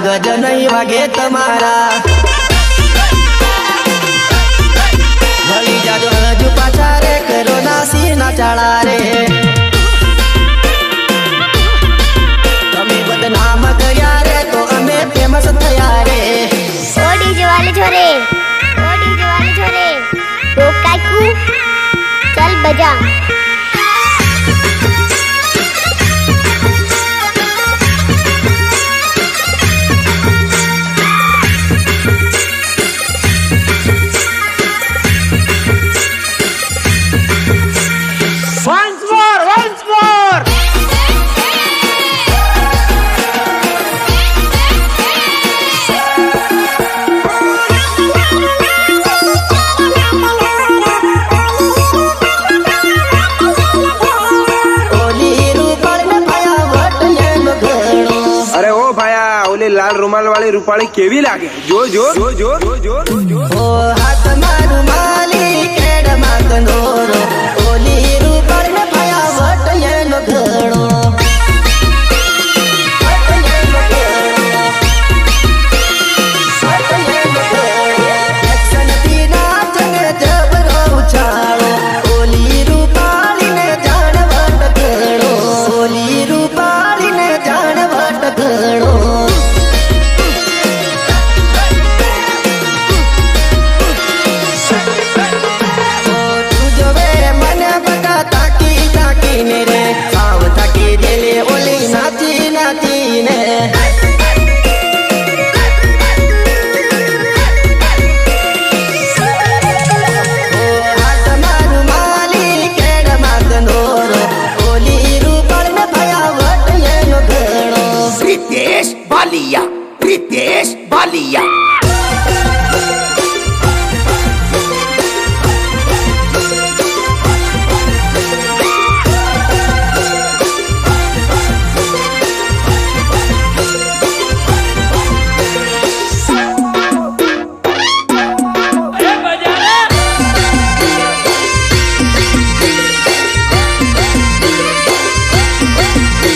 ગજ નહીં વાગે તમારા গজা લાલ રૂમાલ વાળી રૂપાળી કેવી લાગે? જો જો જો જો જો જો বালিয়া প্রীতেশ বালিয়া।